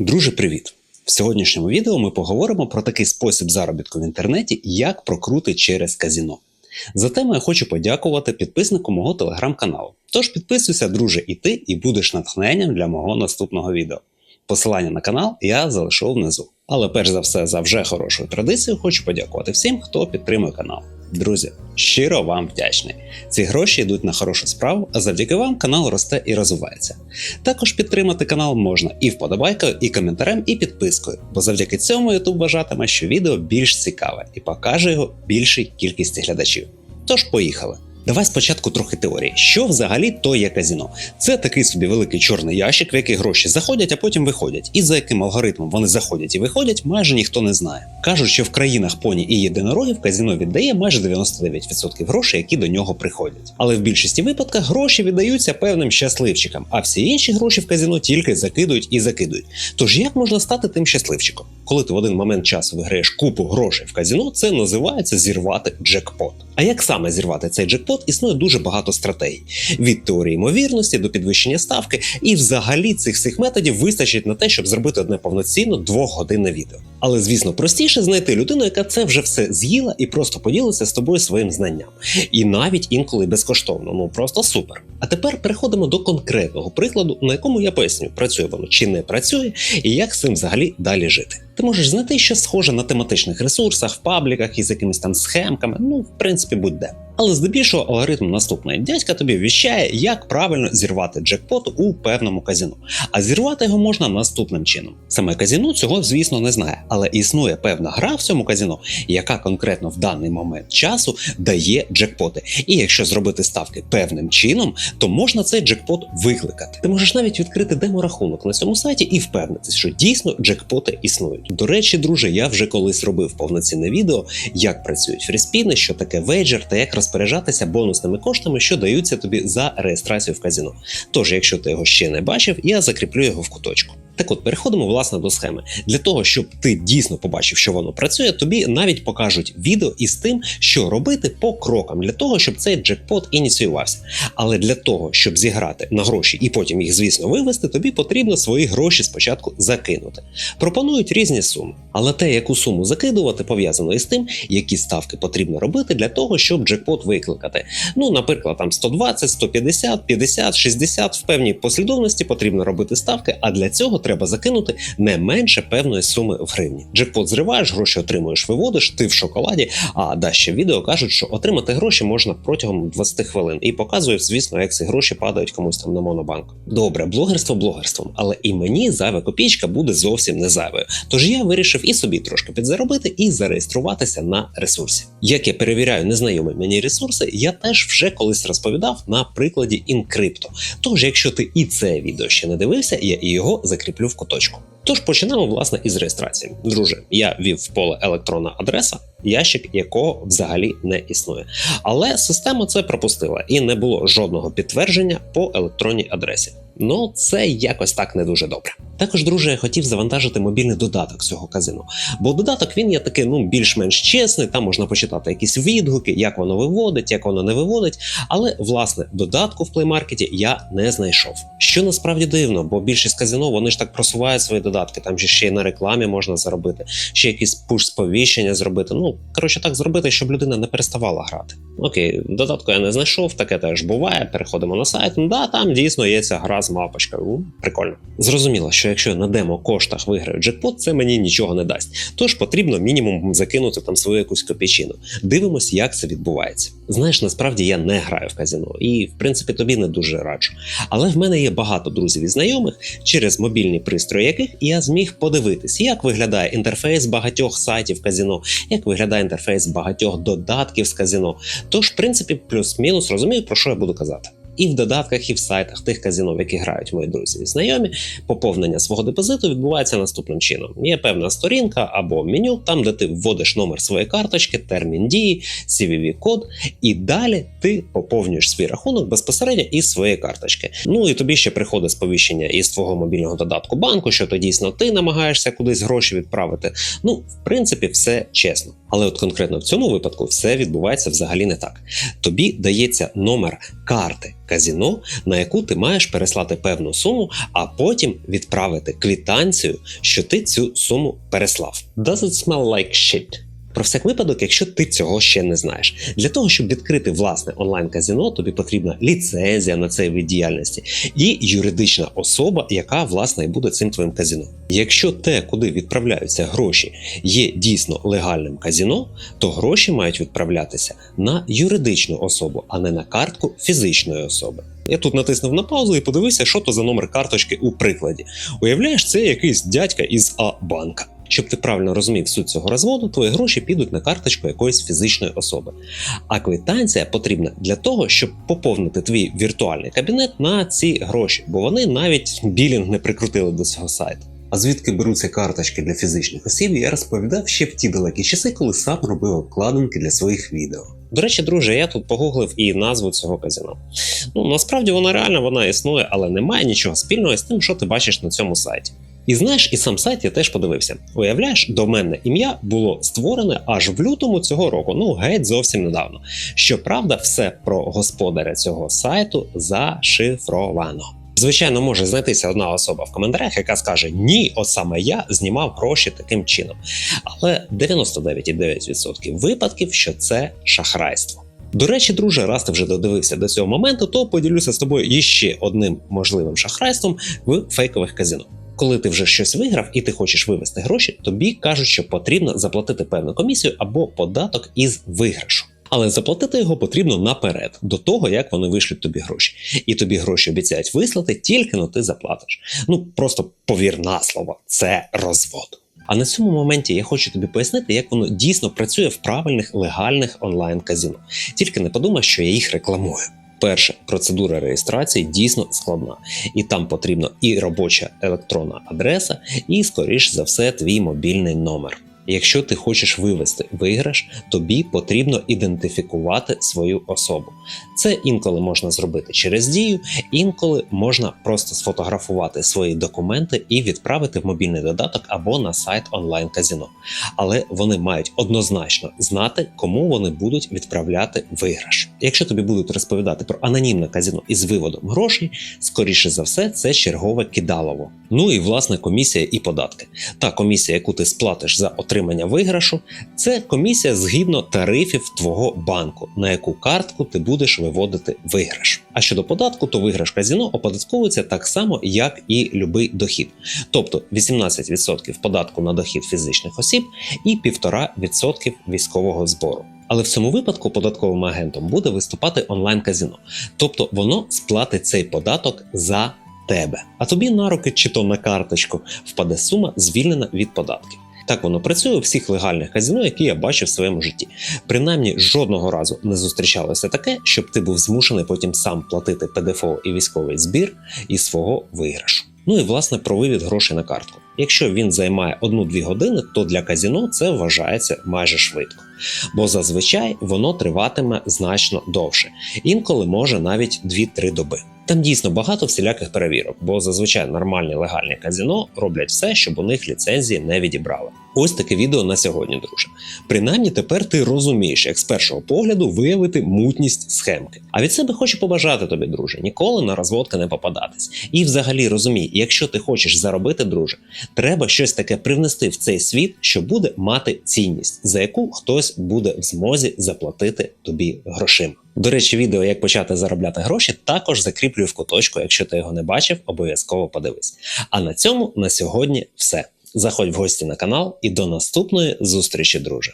Друже, привіт! В сьогоднішньому відео ми поговоримо про такий спосіб заробітку в інтернеті, як прокрути через казіно. За тему я хочу подякувати підписнику мого телеграм-каналу. Тож підписуйся, друже, і ти, і будеш натхненням для мого наступного відео. Посилання на канал я залишу внизу. Але перш за все, за вже хорошою традицією, хочу подякувати всім, хто підтримує канал. Друзі, щиро вам вдячний. Ці гроші йдуть на хорошу справу, а завдяки вам канал росте і розвивається. Також підтримати канал можна і вподобайкою, і коментарем, і підпискою, бо завдяки цьому YouTube вважатиме, що відео більш цікаве і покаже його більшій кількості глядачів. Тож поїхали. Давай спочатку трохи теорії. Що взагалі то є казіно? Це такий собі великий чорний ящик, в який гроші заходять, а потім виходять. І за яким алгоритмом вони заходять і виходять, майже ніхто не знає. Кажуть, що в країнах поні і єдинорогів казіно віддає майже 99% грошей, які до нього приходять. Але в більшості випадках гроші віддаються певним щасливчикам, а всі інші гроші в казіно тільки закидують і закидують. Тож як можна стати тим щасливчиком? Коли ти в один момент часу виграєш купу грошей в казіно, це називається зірвати джекпот. А як саме зірвати цей джекпот, існує дуже багато стратегій: від теорії ймовірності до підвищення ставки, і взагалі цих всіх методів вистачить на те, щоб зробити одне повноцінно двохгодинне відео. Але звісно, простіше знайти людину, яка це вже все з'їла і просто поділиться з тобою своїм знанням. І навіть інколи безкоштовно, ну просто супер. А тепер переходимо до конкретного прикладу, на якому я поясню, працює воно чи не працює, і як з цим взагалі далі жити. Ти можеш знайти щось схоже на тематичних ресурсах, в пабліках із якимись там схемками, ну в принципі будь-де. Але здебільшого алгоритм наступний. Дядька тобі віщає, як правильно зірвати джекпот у певному казіно. А зірвати його можна наступним чином. Саме казіно цього, звісно, не знає, але існує певна гра в цьому казіно, яка конкретно в даний момент часу дає джекпоти. І якщо зробити ставки певним чином, то можна цей джекпот викликати. Ти можеш навіть відкрити демо-рахунок на цьому сайті і впевнитися, що дійсно джекпоти існують. До речі, друже, я вже колись робив повноцінне відео, як працюють фріспіни, що таке вейджер та як розпоряджатися бонусними коштами, що даються тобі за реєстрацію в казіно. Тож, якщо ти його ще не бачив, я закріплю його в куточку. Так от переходимо власне до схеми. Для того, щоб ти дійсно побачив, що воно працює, тобі навіть покажуть відео із тим, що робити по крокам для того, щоб цей джекпот ініціювався. Але для того, щоб зіграти на гроші і потім їх, звісно, вивести, тобі потрібно свої гроші спочатку закинути. Пропонують різні суми, але те, яку суму закидувати, пов'язано із тим, які ставки потрібно робити для того, щоб джекпот викликати. Ну, наприклад, там 120, 150, 50, 60 в певній послідовності потрібно робити ставки, а для цього треба закинути не менше певної суми в гривні. Джекпот зриваєш, гроші отримуєш, виводиш, ти в шоколаді. А да, відео кажуть, що отримати гроші можна протягом 20 хвилин і показують, звісно, як ці гроші падають комусь там на монобанк. Добре, блогерство блогерством, але і мені зайва копійка буде зовсім не зайвою. Тож я вирішив і собі трошки підзаробити і зареєструватися на ресурсі. Як я перевіряю незнайомі мені ресурси, я теж вже колись розповідав на прикладі InCrypto. Тож, якщо ти і це відео ще не дивився, я і його закріплю в куточку. Тож починаємо власне із реєстрації. Друже, я ввів в поле електронна адреса, ящик якого взагалі не існує. Але система це пропустила і не було жодного підтвердження по електронній адресі. Ну, це якось так не дуже добре. Також, друже, я хотів завантажити мобільний додаток цього казино. Бо додаток він є такий, ну більш-менш чесний. Там можна почитати якісь відгуки, як воно виводить, як воно не виводить. Але власне додатку в плеймаркеті я не знайшов. Що насправді дивно, бо більшість казино вони ж так просувають свої додатки. Там же ще й на рекламі можна заробити, ще якісь пуш сповіщення зробити. Ну коротше, так зробити, щоб людина не переставала грати. Окей, додатку я не знайшов, таке теж буває. Переходимо на сайт. Ну да, там дійсно є ця гра з мапочкою. Прикольно. Зрозуміло, що якщо на демо коштах виграю джекпот, це мені нічого не дасть. Тож потрібно мінімум закинути там свою якусь копійчину. Дивимось, як це відбувається. Знаєш, насправді я не граю в казино, і в принципі тобі не дуже раджу. Але в мене є багато друзів і знайомих, через мобільні пристрої яких я зміг подивитись, як виглядає інтерфейс багатьох сайтів казіно, як виглядає інтерфейс багатьох додатків з казіно. Тож, в принципі, плюс-мінус розумію, про що я буду казати. І в додатках, і в сайтах тих казино, в які грають мої друзі і знайомі, поповнення свого депозиту відбувається наступним чином: є певна сторінка або меню, там де ти вводиш номер своєї карточки, термін дії, cvv код і далі ти поповнюєш свій рахунок безпосередньо із своєї карточки. Ну і тобі ще приходить сповіщення із твого мобільного додатку банку, що то дійсно ти намагаєшся кудись гроші відправити. Ну, в принципі, все чесно. Але от конкретно в цьому випадку все відбувається взагалі не так. Тобі дається номер карти казіно, на яку ти маєш переслати певну суму, а потім відправити квітанцію, що ти цю суму переслав. Does it smell like shit? Про всяк випадок, якщо ти цього ще не знаєш, для того, щоб відкрити власне онлайн-казіно, тобі потрібна ліцензія на цей вид діяльності і юридична особа, яка власне і буде цим твоїм казіно. Якщо те, куди відправляються гроші, є дійсно легальним казіно, то гроші мають відправлятися на юридичну особу, а не на картку фізичної особи. Я тут натиснув на паузу і подивився, що то за номер карточки у прикладі. Уявляєш, це якийсь дядька із А-банка. Щоб ти правильно розумів суть цього розводу, твої гроші підуть на карточку якоїсь фізичної особи. А квитанція потрібна для того, щоб поповнити твій віртуальний кабінет на ці гроші, бо вони навіть білінг не прикрутили до цього сайту. А звідки беруться карточки для фізичних осіб, я розповідав ще в ті далекі часи, коли сам робив обкладинки для своїх відео. До речі, друже, я тут погуглив і назву цього казино. Ну насправді вона реальна, вона існує, але немає нічого спільного з тим, що ти бачиш на цьому сайті. І знаєш, і сам сайт я теж подивився. Уявляєш, доменне ім'я було створене аж в лютому цього року, ну геть зовсім недавно. Щоправда, все про господаря цього сайту зашифровано. Звичайно, може знайтися одна особа в коментарях, яка скаже: Ні, от саме я знімав гроші таким чином. Але 99,9% випадків, що це шахрайство. До речі, друже, раз ти вже додивився до цього моменту, то поділюся з тобою іще одним можливим шахрайством в фейкових казино. Коли ти вже щось виграв і ти хочеш вивести гроші, тобі кажуть, що потрібно заплатити певну комісію або податок із виграшу. Але заплатити його потрібно наперед, до того як вони вишлють тобі гроші. І тобі гроші обіцяють вислати, тільки но ти заплатиш. Ну просто повір на слово, це розвод. А на цьому моменті я хочу тобі пояснити, як воно дійсно працює в правильних легальних онлайн-казіно. Тільки не подумай, що я їх рекламую. Перше, процедура реєстрації дійсно складна, і там потрібна і робоча електронна адреса, і, скоріш за все, твій мобільний номер. Якщо ти хочеш вивести виграш, тобі потрібно ідентифікувати свою особу. Це інколи можна зробити через дію, інколи можна просто сфотографувати свої документи і відправити в мобільний додаток або на сайт онлайн-казіно. Але вони мають однозначно знати, кому вони будуть відправляти виграш. Якщо тобі будуть розповідати про анонімне казіно із виводом грошей, скоріше за все, це чергове кидалово. Ну і власне комісія і податки. Та комісія, яку ти сплатиш за отримання виграшу, це комісія згідно тарифів твого банку, на яку картку ти будеш виводити виграш. А щодо податку, то виграш казіно оподатковується так само, як і любий дохід, тобто 18% податку на дохід фізичних осіб і 1,5% військового збору. Але в цьому випадку податковим агентом буде виступати онлайн-казіно, тобто воно сплатить цей податок за тебе. А тобі на руки чи то на карточку впаде сума, звільнена від податків. Так воно працює у всіх легальних казино, які я бачив в своєму житті. Принаймні, жодного разу не зустрічалося таке, щоб ти був змушений потім сам платити ПДФО і військовий збір із свого виграшу. Ну і власне про вивід грошей на картку. Якщо він займає 1-2 години, то для казіно це вважається майже швидко, бо зазвичай воно триватиме значно довше, інколи може навіть 2-3 доби. Там дійсно багато всіляких перевірок, бо зазвичай нормальні легальні казіно роблять все, щоб у них ліцензії не відібрали. Ось таке відео на сьогодні, друже. Принаймні тепер ти розумієш, як з першого погляду виявити мутність схемки. А від себе хочу побажати тобі, друже, ніколи на розводки не попадатись. І взагалі розумій, якщо ти хочеш заробити, друже, треба щось таке привнести в цей світ, що буде мати цінність, за яку хтось буде в змозі заплатити тобі грошима. До речі, відео, як почати заробляти гроші, також закріплюю в куточку. Якщо ти його не бачив, обов'язково подивись. А на цьому на сьогодні все. Заходь в гості на канал і до наступної зустрічі, друже.